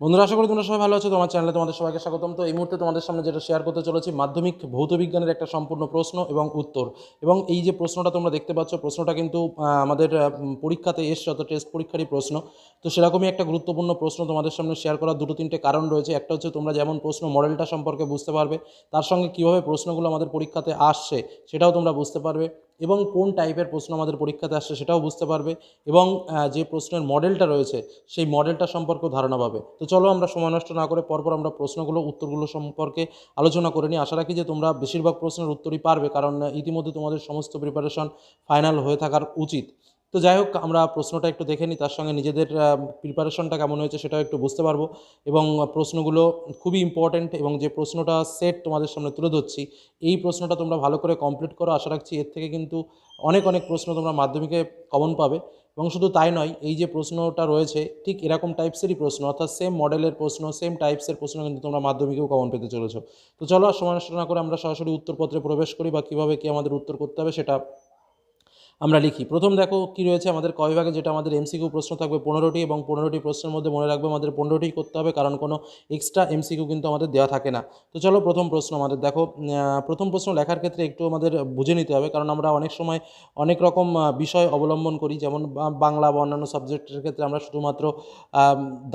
বন্ধুরা, আশা করি তোমরা সবাই ভালো আছো। তোমার চ্যানেলে তোমাদের সবাইকে স্বাগতম। তো এই মুহূর্তে তোমাদের সামনে যেটা শেয়ার করতে চলেছি, মাধ্যমিক ভৌত বিজ্ঞানের একটা সম্পূর্ণ প্রশ্ন এবং উত্তর। এবং এই যে প্রশ্নটা তোমরা দেখতে পাচ্ছ, প্রশ্নটা কিন্তু আমাদের পরীক্ষাতে এসছে, অর্থাৎ টেস্ট পরীক্ষারই প্রশ্ন। তো সেরকমই একটা গুরুত্বপূর্ণ প্রশ্ন তোমাদের সামনে শেয়ার করার দুটো তিনটে কারণ রয়েছে। একটা হচ্ছে, তোমরা যেমন প্রশ্ন মডেলটা সম্পর্কে বুঝতে পারবে, তার সঙ্গে কীভাবে প্রশ্নগুলো আমাদের পরীক্ষাতে আসছে, সেটাও তোমরা বুঝতে পারবে। এবং কোন টাইপের প্রশ্ন আমাদের পরীক্ষাতে আসছে সেটাও বুঝতে পারবে এবং যে প্রশ্নের মডেলটা রয়েছে সেই মডেলটা সম্পর্কেও ধারণা পাবে। তো চলো আমরা সময় নষ্ট না করে পরপর আমরা প্রশ্নগুলো, উত্তরগুলো সম্পর্কে আলোচনা করে নিই। আশা রাখি যে তোমরা বেশিরভাগ প্রশ্নের উত্তরই পারবে, কারণ ইতিমধ্যে তোমাদের সমস্ত প্রিপারেশন ফাইনাল হয়ে থাকার উচিত। তো যাই হোক, আমরা প্রশ্নটা একটু দেখে নিই, তার সঙ্গে নিজেদের প্রিপারেশনটা কেমন হয়েছে সেটাও একটু বুঝতে পারব। এবং প্রশ্নগুলো খুবই ইম্পর্ট্যান্ট এবং যে প্রশ্নটা সেট তোমাদের সামনে তুলে ধরছি, এই প্রশ্নটা তোমরা ভালো করে কমপ্লিট করো। আশা রাখছি এর থেকে কিন্তু অনেক অনেক প্রশ্ন তোমরা মাধ্যমিকে কমন পাবে। এবং শুধু তাই নয়, এই যে প্রশ্নটা রয়েছে, ঠিক এরকম টাইপসেরই প্রশ্ন, অর্থাৎ সেম মডেলের প্রশ্ন সেম টাইপসের প্রশ্ন কিন্তু তোমরা মাধ্যমিকেও কমন পেতে চলেছো। তো চলো, আর সময় নষ্ট না করে আমরা সরাসরি উত্তরপত্রে প্রবেশ করি, বা কীভাবে কী আমাদের উত্তর করতে হবে সেটা আমরা লিখি। প্রথম দেখো কি রয়েছে আমাদের কয় বিভাগে, যেটা আমাদের এমসিকিউ প্রশ্ন থাকবে পনেরোটি এবং পনেরোটি প্রশ্নের মধ্যে মনে রাখবে আমাদের পনেরোটি করতে হবে, কারণ কোনো এক্সট্রা এমসিকিউ কিন্তু আমাদের দেওয়া থাকে না। তো চলো প্রথম প্রশ্ন আমাদের দেখো প্রথম প্রশ্ন লেখার ক্ষেত্রে একটু আমাদের বুঝে নিতে হবে, কারণ আমরা অনেক সময় অনেক রকম বিষয় অবলম্বন করি, যেমন বাংলা বা অন্যান্য সাবজেক্টের ক্ষেত্রে আমরা শুধুমাত্র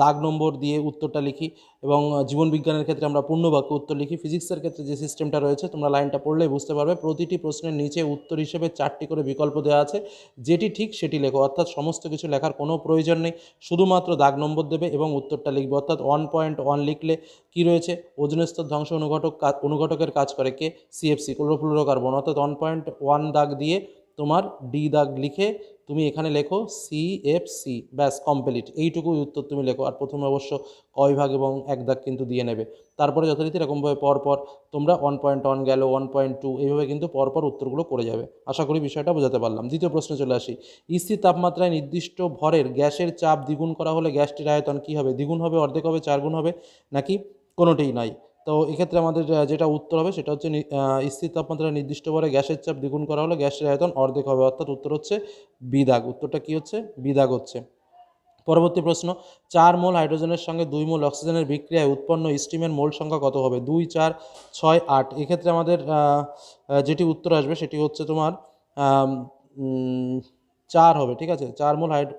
দাগ নম্বর দিয়ে উত্তরটা লিখি। এবং আহ, জীবন বিজ্ঞানের ক্ষেত্রে আমরা পূর্ণবাক্য উত্তর লিখি। ফিজিক্সের ক্ষেত্রে যে সিস্টেমটা রয়েছে তোমরা লাইনটা পড়লেই বুঝতে পারবে। প্রতিটি প্রশ্নের নিচে উত্তর হিসেবে চারটি করে বিকল্প দেওয়া আছে। যেটি ঠিক সেটি লেখো। অর্থাৎ সমস্ত কিছু লেখার কোনো প্রয়োজন নেই। শুধুমাত্র দাগ নম্বর দেবে এবং উত্তরটা লিখবে। অর্থাৎ ওয়ান পয়েন্ট ওয়ান লিখলে কি রয়েছে? ওজনের স্তর ধ্বংস অনুঘটক অনুঘটকের কাজ করে কে? সিএফসি ক্লোরোফ্লুরোকার্বন অর্থাৎ ওয়ান পয়েন্ট ওয়ান দাগ দিয়ে তোমার ডি দাগ লিখে তুমি এখানে লেখো সিএফসি ব্যাস কমপ্লিট এইটুকুই উত্তর তুমি লেখো। আর প্রথমে অবশ্য ক বিভাগ এবং এক দাগ কিন্তু দিয়ে নেবে। তারপরে যথারীতি এরকমভাবে পরপর তোমরা ওয়ান পয়েন্ট ওয়ান গেল ওয়ান পয়েন্ট টু এইভাবে কিন্তু পরপর উত্তরগুলো করে যাবে। আশা করি বিষয়টা বোঝাতে পারলাম। দ্বিতীয় প্রশ্নে চলে আসি। স্থির তাপমাত্রায় নির্দিষ্ট ভরের গ্যাসের চাপ দ্বিগুণ করা হলে গ্যাসটির আয়তন কী হবে? দ্বিগুণ হবে, অর্ধেক হবে চারগুণ হবে, নাকি কোনোটিই নাই? তো এক্ষেত্রে আমাদের যেটা উত্তর হবে সেটা হচ্ছে স্থির তাপমাত্রায় নির্দিষ্ট ভরে গ্যাসের চাপ দ্বিগুণ করা হলে গ্যাসের আয়তন অর্ধেক হবে। অর্থাৎ উত্তর হচ্ছে বিদাগ। উত্তরটা কী হচ্ছে? বিদাগ হচ্ছে। পরবর্তী প্রশ্ন, চার মোল হাইড্রোজেনের সঙ্গে দুই মোল অক্সিজেনের বিক্রিয়ায় উৎপন্ন স্টিমের মোল সংখ্যা কত হবে? দুই, চার, ছয়, আট। এক্ষেত্রে আমাদের যেটি উত্তর আসবে সেটি হচ্ছে তোমার চার হবে, ঠিক আছে? চার মোল হাইড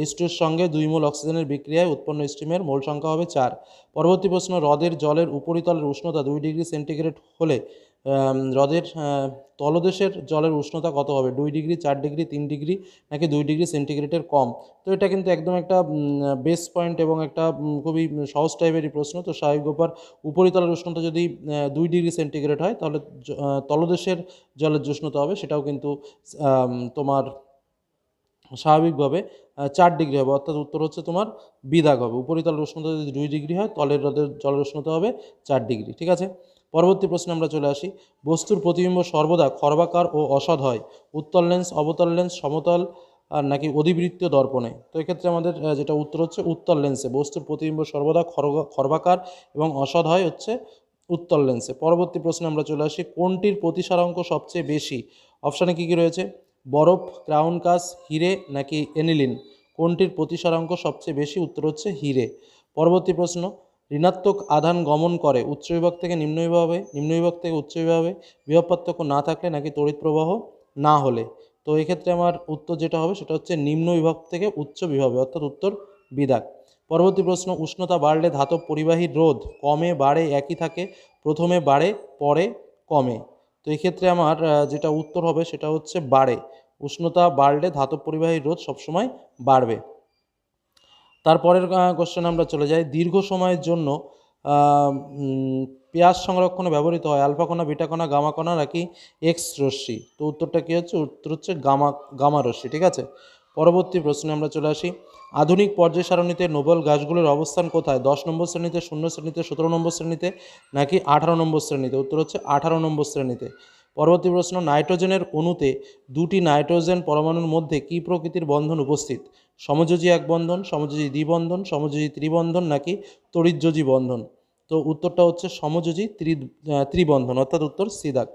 এইচ টুর সঙ্গে দুই মোল অক্সিজেনের বিক্রিয়ায় উৎপন্ন স্টিমের মোল সংখ্যা হবে চার। পরবর্তী প্রশ্ন, হ্রদের জলের উপরিতলের উষ্ণতা দুই ডিগ্রি সেন্টিগ্রেড হলে হ্রদের তলদেশের জলের উষ্ণতা কত হবে? দুই ডিগ্রি, চার ডিগ্রি, তিন ডিগ্রি নাকি দুই ডিগ্রি সেন্টিগ্রেডের কম? তো এটা কিন্তু একদম একটা বেস পয়েন্ট এবং একটা খুবই সহজ টাইপেরই প্রশ্ন। তো স্বাভাবিক ব্যাপার, উপরিতলের উষ্ণতা যদি দুই ডিগ্রি সেন্টিগ্রেড হয়, তাহলে তলদেশের জলের উষ্ণতা হবে সেটাও কিন্তু তোমার স্বাভাবিকভাবে চার ডিগ্রি হবে। অর্থাৎ উত্তর হচ্ছে তোমার বিদাগ হবে। উপরিতলের উষ্ণতা যদি দুই ডিগ্রি হয়, তলের হ্রদের জলের উষ্ণতা হবে চার ডিগ্রি, ঠিক আছে? পরবর্তী প্রশ্নে আমরা চলে আসি। বস্তুর প্রতিবিম্ব সর্বদা খর্বাকার ও অসৎ হয়। উত্তল লেন্স, অবতল লেন্স, সমতল আর নাকি অধিবৃত্তীয় দর্পণে? তো এক্ষেত্রে আমাদের যেটা উত্তর হচ্ছে উত্তল লেন্সে। বস্তুর প্রতিবিম্ব সর্বদা খর্ব- খর্বাকার এবং অসৎ হয় হচ্ছে উত্তল লেন্সে। পরবর্তী প্রশ্নে আমরা চলে আসি, কোনটির প্রতিসারাঙ্ক সবচেয়ে বেশি? অপশানে কী কী রয়েছে? বরফ, ক্রাউন কাস, হিরে নাকি এনিলিন? কোনটির প্রতিসারাঙ্ক সবচেয়ে বেশি? উত্তর হচ্ছে হিরে। পরবর্তী প্রশ্ন, ঋণাত্মক আধান গমন করে উচ্চ বিভাগ থেকে নিম্ন বিভাবে নিম্ন বিভাগ থেকে উচ্চ বিভাবে বিভব পার্থক্য না থাকলে নাকি তড়িৎ প্রবাহ না হলে? তো এক্ষেত্রে আমার উত্তর যেটা হবে সেটা হচ্ছে নিম্ন বিভাগ থেকে উচ্চ বিভাবে অর্থাৎ উত্তর বিদাক পরবর্তী প্রশ্ন, উষ্ণতা বাড়লে ধাতব পরিবাহীর রোধ কমে, বাড়ে, একই থাকে, প্রথমে বাড়ে, পরে কমে। তো এক্ষেত্রে আমার যেটা উত্তর হবে সেটা হচ্ছে বাড়ে। উষ্ণতা বাড়লে ধাতব পরিবাহী রোধ সবসময় বাড়বে। তারপরের কোশ্চেন আমরা চলে যাই। দীর্ঘ সময়ের জন্য পেঁয়াজ সংরক্ষণে ব্যবহৃত হয় আলফা কণা, বিটা কণা, গামা কণা নাকি এক্স রশ্মি? তো উত্তরটা কী হচ্ছে? উত্তর হচ্ছে গামা গামা রশ্মি, ঠিক আছে? পরবর্তী প্রশ্নে আমরা চলে আসি। আধুনিক পর্যায় সারণীতে নোবেল গাছগুলির অবস্থান কোথায়? দশ নম্বর শ্রেণীতে, শূন্য শ্রেণীতে, সতেরো নম্বর শ্রেণীতে নাকি আঠারো নম্বর শ্রেণীতে? উত্তর হচ্ছে আঠারো নম্বর শ্রেণীতে। পরবর্তী প্রশ্ন, নাইট্রোজেনের অণুতে দুটি নাইট্রোজেন পরমাণুর মধ্যে কী প্রকৃতির বন্ধন উপস্থিত? সমযোজী এক বন্ধন, সমযোজী দ্বিবন্ধন, সমযোজী ত্রিবন্ধন নাকি তড়িৎযোজী বন্ধন? তো উত্তরটা হচ্ছে সমযোজী ত্রি ত্রিবন্ধন, অর্থাৎ উত্তর সিদাক।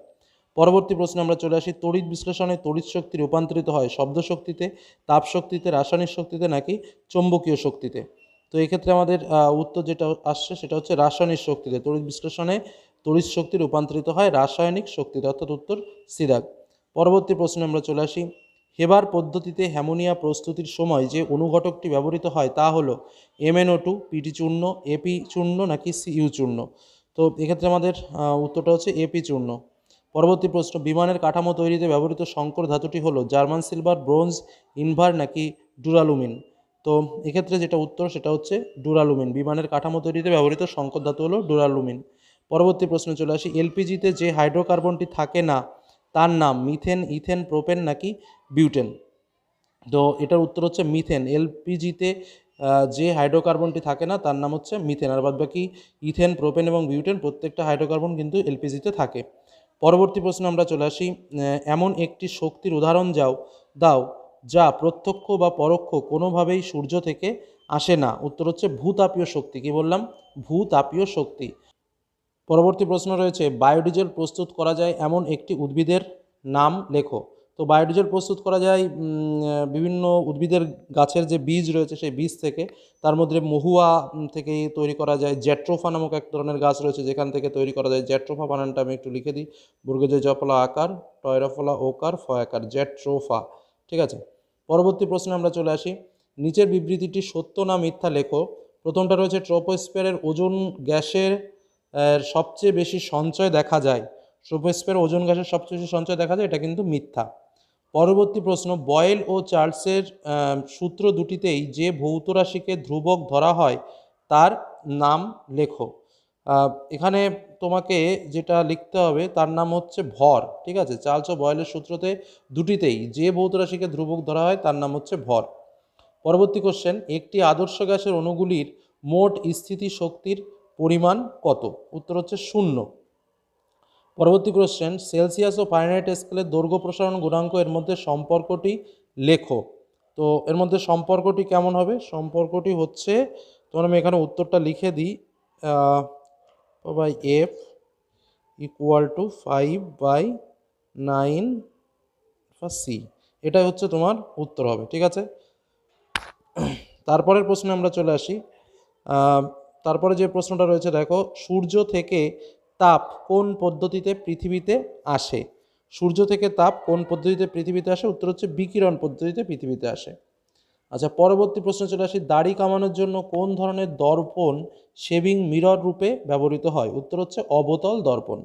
পরবর্তী প্রশ্নে আমরা চলে আসি। তড়িৎ বিশ্লেষণে তড়িৎ শক্তি রূপান্তরিত হয় শব্দ শক্তিতে, তাপ শক্তিতে, রাসায়নিক শক্তিতে নাকি চৌম্বকীয় শক্তিতে? তো এক্ষেত্রে আমাদের উত্তর যেটা আসছে সেটা হচ্ছে রাসায়নিক শক্তিতে। তড়িৎ বিশ্লেষণে তড়িৎ শক্তি রূপান্তরিত হয় রাসায়নিক শক্তিতে, অর্থাৎ উত্তর সিদাগ পরবর্তী প্রশ্নে আমরা চলে আসি। হেবার পদ্ধতিতে হ্যামোনিয়া প্রস্তুতির সময় যে অনুঘটকটি ব্যবহৃত হয় তা হলো এমএনও টু পিটি চূর্ণ এপি চূর্ণ নাকি সিইউ চূর্ণ? তো এক্ষেত্রে আমাদের উত্তরটা হচ্ছে এপি চূর্ণ। পরবর্তী প্রশ্ন, বিমানের কাঠামো তৈরিতে ব্যবহৃত সংকর ধাতুটি হলো জার্মান সিলভার, ব্রোঞ্জ, ইনভার নাকি ডুরালুমিন? তো এক্ষেত্রে যেটা উত্তর সেটা হচ্ছে ডুরালুমিন। বিমানের কাঠামো তৈরিতে ব্যবহৃত সংকর ধাতু হলো ডুরালুমিন। পরবর্তী প্রশ্নে চলে আসি, এলপিজিতে যে হাইড্রোকার্বনটি থাকে না, তার নাম মিথেন, ইথেন, প্রোপেন নাকি বিউটেন? তো এটার উত্তর হচ্ছে মিথেন। এলপিজিতে যে হাইড্রোকার্বনটি থাকে না, তার নাম হচ্ছে মিথেন। আর বাদবাকি ইথেন, প্রোপেন এবং বিউটেন প্রত্যেকটা হাইড্রোকার্বন কিন্তু এলপিজিতে থাকে। পরবর্তী প্রশ্ন আমরা চলে আসি এমন একটি শক্তির উদাহরণ যাও, দাও, যা প্রত্যক্ষ বা পরোক্ষ কোনোভাবেই সূর্য থেকে আসে না। উত্তর হচ্ছে ভূতাপীয় শক্তি। কি বললাম? ভূতাপীয় শক্তি। পরবর্তী প্রশ্ন রয়েছে, বায়োডিজেল প্রস্তুত করা যায় এমন একটি উদ্ভিদের নাম লেখো। তো বায়োডিজেল প্রস্তুত করা যায় বিভিন্ন উদ্ভিদের গাছের যে বীজ রয়েছে সেই বীজ থেকে। তার মধ্যে মহুয়া থেকে তৈরি করা যায়। জ্যাট্রোফা নামক এক ধরনের গাছ রয়েছে, যেখান থেকে তৈরি করা যায়। জ্যাট্রোফা বানানটা আমি একটু লিখে দিই। বর্গজ জফলা আকার, টয়রাফলা ওকার ফ আকার জ্যাট্রোফা। ঠিক আছে? পরবর্তী প্রশ্নে আমরা চলে আসি। নিচের বিবৃতিটি সত্য না মিথ্যা লেখো? প্রথমটা রয়েছে, ট্রোপোস্ফিয়ারের ওজন গ্যাসের সবচেয়ে বেশি সঞ্চয় দেখা যায়। ট্রোপোস্ফিয়ার ওজন গ্যাসের সবচেয়ে বেশি সঞ্চয় দেখা যায়, এটা কিন্তু মিথ্যা। পরবর্তী প্রশ্ন, বয়েল ও চার্লসের সূত্র দুটিতেই যে ভৌত রাশিকে ধ্রুবক ধরা হয়, তার নাম লেখো। এখানে তোমাকে যেটা লিখতে হবে, তার নাম হচ্ছে ভর, ঠিক আছে? চার্লস ও বয়েলের সূত্রতে দুটিতেই যে ভৌত রাশিকে ধ্রুবক ধরা হয়, তার নাম হচ্ছে ভর। পরবর্তী কোশ্চেন একটি আদর্শ গ্যাসের অণুগুলির মোট স্থিতি শক্তির পরিমাণ কত? উত্তর হচ্ছে শূন্য। পরবর্তী কোশ্চেন সেলসিয়াস ও ফারেনহাইট স্কেলের দৈর্ঘ্য প্রসারণ গুণাঙ্ক এর মধ্যে সম্পর্কটি লেখো। তো এর মধ্যে সম্পর্কটি কেমন হবে? সম্পর্কটি হচ্ছে, তোমার আমি এখানে উত্তরটা লিখে দিই by F equal to five by nine C এটাই হচ্ছে তোমার উত্তর হবে, ঠিক আছে? তারপরের প্রশ্নে আমরা চলে আসি। তারপরে যে প্রশ্নটা রয়েছে, দেখো, সূর্য থেকে তাপ কোন পদ্ধতিতে পৃথিবীতে আসে? সূর্য থেকে তাপ কোন পদ্ধতিতে পৃথিবীতে আসে? উত্তর হচ্ছে বিকিরণ পদ্ধতিতে পৃথিবীতে আসে। আচ্ছা পরবর্তী প্রশ্নে চলে আসি দাড়ি কামানোর জন্য কোন ধরনের দর্পণ শেভিং মিরর রূপে ব্যবহৃত হয়? উত্তর হচ্ছে অবতল দর্পণ।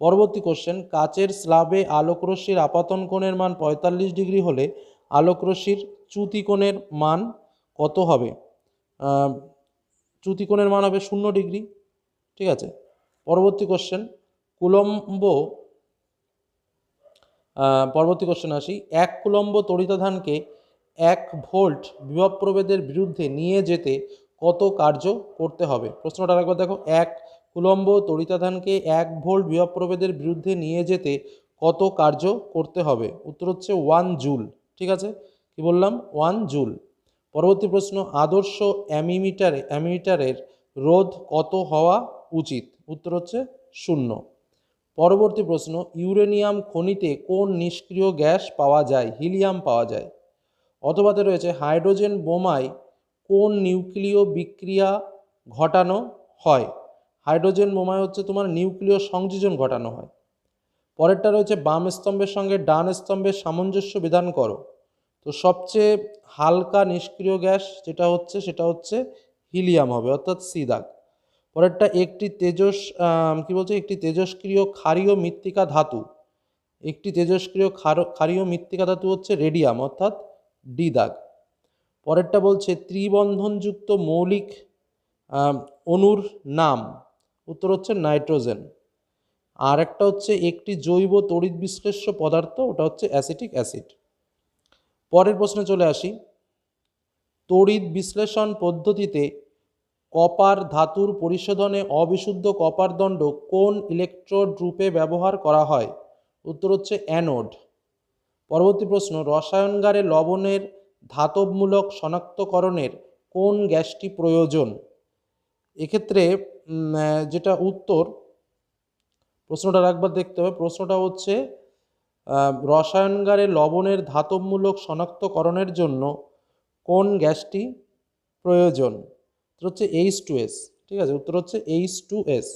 পরবর্তী কোশ্চেন কাচের স্লাবে আলোকরশ্মির আপাতন কোণের মান পঁয়তাল্লিশ ডিগ্রি হলে আলোকরশ্মির চ্যুতি কোণের মান কত হবে? আহ, চ্যুতি কোণের মান হবে শূন্য ডিগ্রি। ঠিক আছে? পরবর্তী কোশ্চেন কুলম্ব পরবর্তী কোশ্চেন আসি। এক কুলম্ব তড়িতাধানকে এক ভোল্ট বিভব প্রভেদের বিরুদ্ধে নিয়ে যেতে কত কার্য করতে হবে? প্রশ্নটা আরেকবার দেখো। এক কুলম্ব তড়িতাধানকে এক ভোল্ট বিভব প্রভেদের বিরুদ্ধে নিয়ে যেতে কত কার্য করতে হবে? উত্তর হচ্ছে ওয়ান জুল ঠিক আছে? কি বললাম? ওয়ান জুল পরবর্তী প্রশ্ন, আদর্শ অ্যামিমিটারে, অ্যামিমিটারের রোধ কত হওয়া উচিত। উত্তর হচ্ছে শূন্য। পরবর্তী প্রশ্ন, ইউরেনিয়াম খনিতে কোন নিষ্ক্রিয় গ্যাস পাওয়া যায়? হিলিয়াম পাওয়া যায়। অথবাতে রয়েছে, হাইড্রোজেন বোমায় কোন নিউক্লিয় বিক্রিয়া ঘটানো হয়? হাইড্রোজেন বোমায় হচ্ছে তোমার নিউক্লিয় সংযোজন ঘটানো হয়। পরেরটা রয়েছে, বাম স্তম্ভের সঙ্গে ডান স্তম্ভের সামঞ্জস্য বিধান করো। তো সবচেয়ে হালকা নিষ্ক্রিয় গ্যাস যেটা হচ্ছে, সেটা হচ্ছে হিলিয়াম হবে, অর্থাৎ সি দাগ। পরেরটা একটি তেজস কি বলছে? একটি তেজস্ক্রিয় ক্ষারীয় মৃত্তিকা ধাতু। একটি তেজস্ক্রিয় ক্ষার- ক্ষারীয় মৃত্তিকা ধাতু হচ্ছে রেডিয়াম, অর্থাৎ ডি দাগ। পরেরটা বলছে ত্রিবন্ধনযুক্ত মৌলিক অণুর নাম। উত্তর হচ্ছে নাইট্রোজেন। আর একটা হচ্ছে একটি জৈব তড়িৎ বিশ্লেষ্য পদার্থ, ওটা হচ্ছে অ্যাসিটিক অ্যাসিড। পরের প্রশ্নে চলে আসি। তড়িৎ বিশ্লেষণ পদ্ধতিতে কপার ধাতুর পরিশোধনে অবিশুদ্ধ কপার দণ্ড কোন ইলেকট্রোড রূপে ব্যবহার করা হয়? উত্তর হচ্ছে অ্যানোড পরবর্তী প্রশ্ন, রসায়নগারে লবণের ধাতবমূলক শনাক্তকরণের কোন গ্যাসটি প্রয়োজন? এক্ষেত্রে যেটা উত্তর, প্রশ্নটা একবার দেখতে হবে। প্রশ্নটা হচ্ছে রসায়নগারে লবণের ধাতবমূলক শনাক্তকরণের জন্য কোন গ্যাসটি প্রয়োজন? উত্তর হচ্ছে এইচ টু এস ঠিক আছে? উত্তর হচ্ছে এইচ টু এস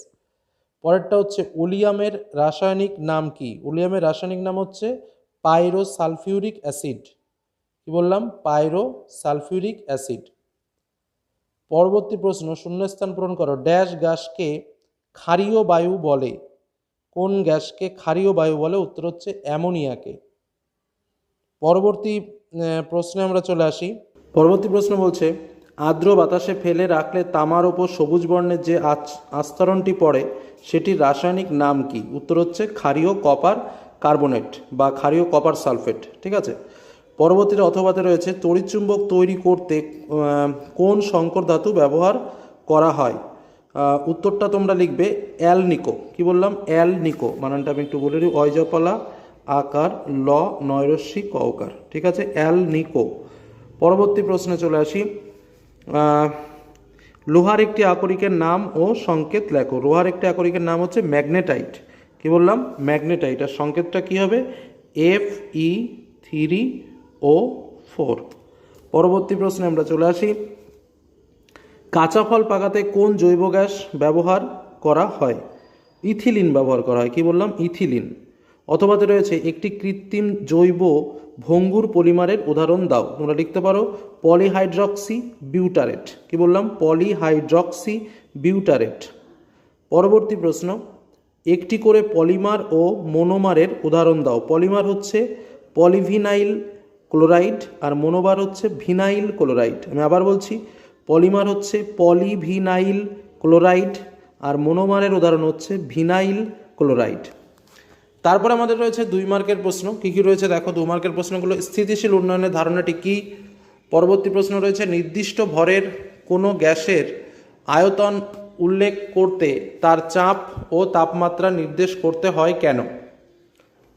পরেরটা হচ্ছে ওলিয়ামের রাসায়নিক নাম কি? ওলিয়ামের রাসায়নিক নাম হচ্ছে পাইরো সালফিউরিক অ্যাসিড। কি বললাম? Pyro sulphuric acid. পরবর্তী প্রশ্ন, শূন্যস্থান পূরণ করো। ড্যাশ গ্যাসকে ক্ষারীয় বায়ু বলে। কোন গ্যাসকে ক্ষারীয় বায়ু বলে? উত্তর হচ্ছে অ্যামোনিয়াকে। পরবর্তী প্রশ্নে আমরা চলে আসি। পরবর্তী প্রশ্ন বলছে আর্দ্র বাতাসে ফেলে রাখলে তামার ওপর সবুজ বর্ণের যে আস্তরণটি পড়ে, সেটির রাসায়নিক নাম কি? উত্তর হচ্ছে ক্ষারীয় কপার কার্বনেট বা ক্ষারীয় কপার সালফেট, ঠিক আছে? পরবর্তীতে অথবাতে রয়েছে তড়িৎচুম্বক তৈরি করতে কোন সংকর ধাতু ব্যবহার করা হয়? উত্তরটা তোমরা লিখবে অ্যাল নিকো কি বললাম? অ্যাল নিকো বানানটা আমি একটু বলে দিই। অয়জপালা আকার, ল নয়রস্যি কওকার, ঠিক আছে? অ্যাল নিকো পরবর্তী প্রশ্নে চলে আসি। লোহার একটি আকরিকের নাম ও সংকেত লেখো। লোহার একটি আকরিকের নাম হচ্ছে ম্যাগনেটাইট। কি বললাম? ম্যাগনেটাইট। আর সংকেতটা কি হবে? F E three O four পরবর্তী প্রশ্নে আমরা চলে আসি। কাঁচা ফল পাকাতে কোন জৈব গ্যাস ব্যবহার করা হয়? ইথিলিন ব্যবহার করা হয়। কি বললাম? ইথিলিন। অথবাতে রয়েছে একটি কৃত্রিম জৈব ভঙ্গুর পলিমারের উদাহরণ দাও। তোমরা লিখতে পারো পলিহাইড্রক্সি বিউটারেট। কি বললাম? Polyhydroxy butyrate. পরবর্তী প্রশ্ন, একটি করে পলিমার ও মনোমারের উদাহরণ দাও। পলিমার হচ্ছে পলিভিনাইল ক্লোরাইড আর মোনোবার হচ্ছে ভিনাইল ক্লোরাইড। আমি আবার বলছি, পলিমার হচ্ছে পলিভিনাইল ক্লোরাইড আর মনোমারের উদাহরণ হচ্ছে ভিনাইল ক্লোরাইড। তারপর আমাদের রয়েছে দুই মার্কের প্রশ্ন। কী কী রয়েছে দেখো? দু মার্কের প্রশ্নগুলো, স্থিতিশীল উন্নয়নের ধারণাটি কী? পরবর্তী প্রশ্ন রয়েছে, নির্দিষ্ট ভরের কোনো গ্যাসের আয়তন উল্লেখ করতে তার চাপ ও তাপমাত্রা নির্দেশ করতে হয় কেন?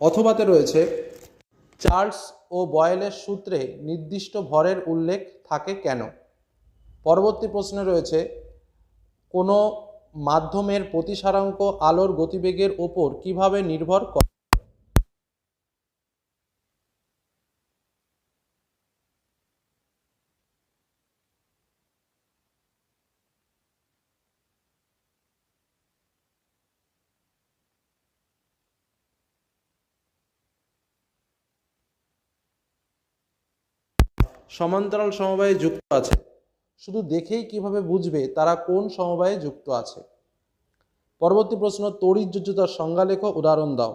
অথবাতে রয়েছে, চার্লস ও বয়েলের সূত্রে নির্দিষ্ট ভরের উল্লেখ থাকে কেন? পরবর্তী প্রশ্নে রয়েছে, কোনো মাধ্যমের প্রতিসারাঙ্ক আলোর গতিবেগের ওপর কীভাবে নির্ভর করে সমান্তরাল সমবায়ে যুক্ত আছে। শুধু দেখেই কীভাবে বুঝবে তারা কোন সমবায়ে যুক্ত আছে? পরবর্তী প্রশ্ন, তড়িৎ যোজ্যতার সংজ্ঞা লেখো উদাহরণ দাও,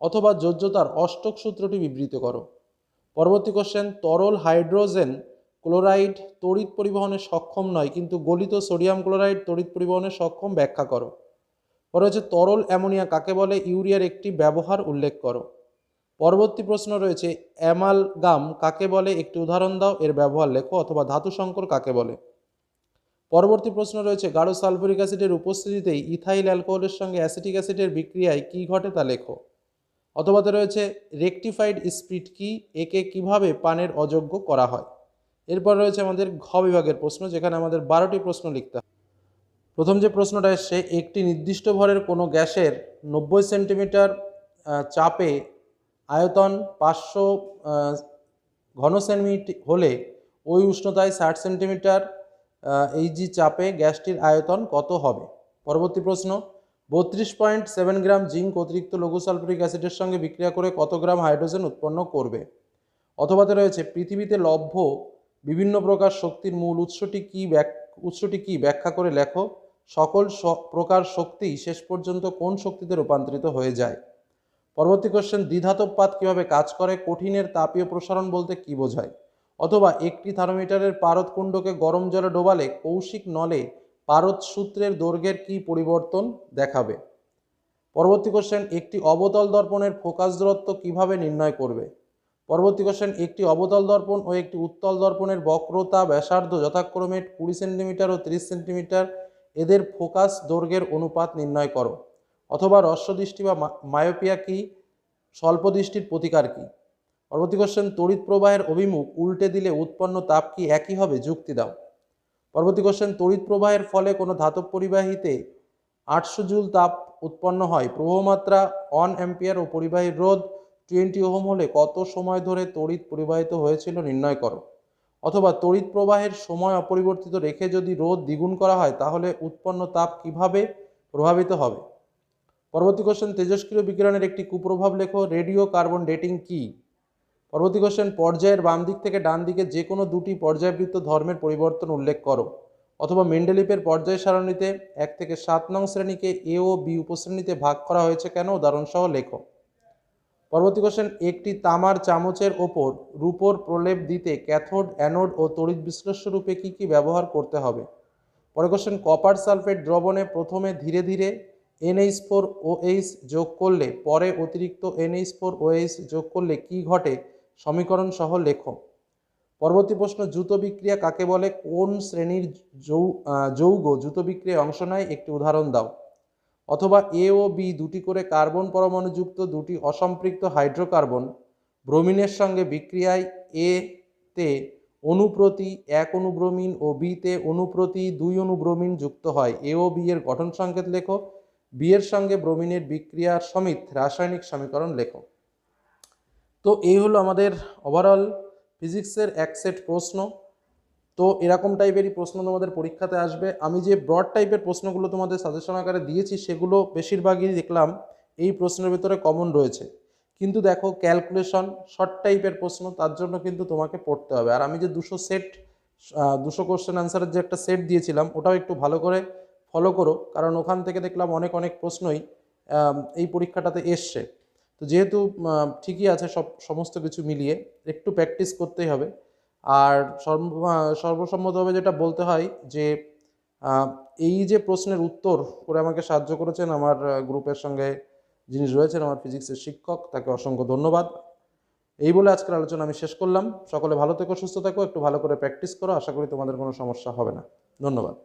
অথবা যোজ্যতার অষ্টক সূত্রটি বিবৃত করো। পরবর্তী কোশ্চেন তরল হাইড্রোজেন ক্লোরাইড তড়িৎ পরিবহনে সক্ষম নয়, কিন্তু গলিত সোডিয়াম ক্লোরাইড তড়িৎ পরিবহনে সক্ষম ব্যাখ্যা করো। পরে হচ্ছে, তরল অ্যামোনিয়া কাকে বলে? ইউরিয়ার একটি ব্যবহার উল্লেখ করো। পরবর্তী প্রশ্ন রয়েছে, অ্যামালগাম কাকে বলে? একটি উদাহরণ দাও, এর ব্যবহার লেখো অথবা ধাতু সংকর কাকে বলে? পরবর্তী প্রশ্ন রয়েছে, গাঢ় সালফুরিক অ্যাসিডের উপস্থিতিতেই ইথাইল অ্যালকোহলের সঙ্গে অ্যাসিটিক অ্যাসিডের বিক্রিয়ায় কী ঘটে তা লেখো। অথবাতে রয়েছে, রেকটিফাইড স্পিড কি? একে কীভাবে পানের অযোগ্য করা হয়? এরপর রয়েছে আমাদের ঘ বিভাগের প্রশ্ন, যেখানে আমাদের বারোটি প্রশ্ন লিখতে হয়। প্রথম যে প্রশ্নটা এসছে, একটি নির্দিষ্ট ভরের কোনো গ্যাসের নব্বই সেন্টিমিটার চাপে আয়তন পাঁচশো ঘন সেন্টিমিটার হলে ওই উষ্ণতায় ষাট সেন্টিমিটার এই জি চাপে গ্যাসটির আয়তন কত হবে? পরবর্তী প্রশ্ন, বত্রিশ পয়েন্ট সেভেন গ্রাম জিঙ্ক অতিরিক্ত লঘু অ্যাসিডের সঙ্গে বিক্রিয়া করে কত গ্রাম হাইড্রোজেন উৎপন্ন করবে? অথবাতে রয়েছে, পৃথিবীতে লভ্য বিভিন্ন প্রকার শক্তির মূল উৎসটি কী উৎসটি কী? ব্যাখ্যা করে লেখো। সকল প্রকার শক্তি শেষ পর্যন্ত কোন শক্তিতে রূপান্তরিত হয়ে যায়? পরবর্তী কোশ্চেন দ্বিধাতব পাত কীভাবে কাজ করে, কঠিনের তাপীয় প্রসারণ বলতে কী বোঝায়? অথবা একটি থার্মোমিটারের পারদ কুণ্ডকে গরম জলে ডোবালে কৌশিক নলে পারদ সূত্রের দৈর্ঘ্যের কী পরিবর্তন দেখাবে? পরবর্তী কোশ্চেন একটি অবতল দর্পণের ফোকাস দূরত্ব কীভাবে নির্ণয় করবে? পরবর্তী কোশ্চেন একটি অবতল দর্পণ ও একটি উত্তল দর্পণের বক্রতা ব্যাসার্ধ যথাক্রমে কুড়ি সেন্টিমিটার ও তিরিশ সেন্টিমিটার। এদের ফোকাস দৈর্ঘ্যের অনুপাত নির্ণয় করো। অথবা হ্রস্বদৃষ্টি বা মায়োপিয়া কি? স্বল্প দৃষ্টির প্রতিকার কি? পরবর্তী কোশ্চেন তড়িৎ প্রবাহের অভিমুখ উল্টে দিলে উৎপন্ন তাপ কি একই হবে? যুক্তি দাও। পরবর্তী কোশ্চেন তড়িৎ প্রবাহের ফলে কোনো ধাতব পরিবাহীতে আটশো জুল তাপ উৎপন্ন হয়। প্রবাহমাত্রা অন অ্যাম্পিয়ার ও পরিবাহীর রোধ টোয়েন্টি ওহম হলে কত সময় ধরে তড়িৎ পরিবাহিত হয়েছিল নির্ণয় করো। অথবা তড়িৎ প্রবাহের সময় অপরিবর্তিত রেখে যদি রোদ দ্বিগুণ করা হয়, তাহলে উৎপন্ন তাপ কীভাবে প্রভাবিত হবে? পরবর্তী কোশ্চেন তেজস্ক্রিয় বিকিরণের একটি কুপ্রভাব লেখো রেডিও কার্বন ডেটিং কি? পরবর্তী কোশ্চেন পর্যায়ের বাম দিক থেকে ডান দিকে যে কোনো দুটি পর্যায়বৃত্ত ধর্মের পরিবর্তন উল্লেখ করো। অথবা মেন্ডেলিপের পর্যায় সারণীতে এক থেকে সাত নং শ্রেণীকে এ ও বি উপশ্রেণীতে ভাগ করা হয়েছে কেন? উদাহরণসহ লেখো। পরবর্তী কোশ্চেন একটি তামার চামচের ওপর রূপোর প্রলেপ দিতে ক্যাথোড, অ্যানোড ও তড়িৎ বিশ্লেষ্য রূপে কী কী ব্যবহার করতে হবে? পরের কোশ্চেন কপার সালফেট দ্রবণে প্রথমে ধীরে ধীরে এনএইচ ফোর ওএইচ যোগ করলে, পরে অতিরিক্ত এনএইচ ফোর ওএইচ যোগ করলে কি ঘটে? সমীকরণ সহ লেখো। পরবর্তী প্রশ্ন, জুতো বিক্রিয়া কাকে বলে? কোন শ্রেণির যৌ যৌগ জুতো বিক্রিয়ায় অংশ নেয়? একটি উদাহরণ দাও। অথবা এ ও বি দুটি করে কার্বন পরমাণুযুক্ত দুটি অসম্পৃক্ত হাইড্রোকার্বন ব্রোমিনের সঙ্গে বিক্রিয়ায় এ তে অনুপ্রতি এক অনুব্রোমিন ও বিতে অনুপ্রতি দুই অনুব্রোমিন যুক্ত হয়। এ ও বি এর গঠন সংকেত লেখো। বি এর সঙ্গে ব্রোমিনের বিক্রিয়ার সমিত রাসায়নিক সমীকরণ লেখো। তো এই হলো আমাদের ওভারঅল ফিজিক্সের এক সেট প্রশ্ন। তো এরকম টাইপেরই প্রশ্ন তোমাদের পরীক্ষাতে আসবে। আমি যে ব্রড টাইপের প্রশ্নগুলো তোমাদের সাজেশন আকারে দিয়েছি, সেগুলো বেশিরভাগই দেখলাম এই প্রশ্নের ভিতরে কমন রয়েছে। কিন্তু দেখো ক্যালকুলেশন শর্ট টাইপের প্রশ্ন, তার জন্য কিন্তু তোমাকে পড়তে হবে। আর আমি যে দুশো সেট দুশো কোশ্চেন অ্যান্সারের যে একটা সেট দিয়েছিলাম, ওটাও একটু ভালো করে ফলো করো, কারণ ওখান থেকে দেখলাম অনেক অনেক প্রশ্নই এই পরীক্ষাটাতে এসছে। তো যেহেতু ঠিকই আছে সব, সমস্ত কিছু মিলিয়ে, একটু প্র্যাকটিস করতেই হবে। আর সর্বসম্মতভাবে যেটা বলতে হয় যে এই যে প্রশ্নের উত্তর করে আমাকে সাহায্য করেছেন, আমার গ্রুপের সঙ্গে যিনি রয়েছেন, আমার ফিজিক্সের শিক্ষক, তাকে অসংখ্য ধন্যবাদ। এই বলে আজকের আলোচনা আমি শেষ করলাম। সকলে ভালো থেকো, সুস্থ থাকো, একটু ভালো করে প্র্যাকটিস করো, আশা করি তোমাদের কোনো সমস্যা হবে না। ধন্যবাদ।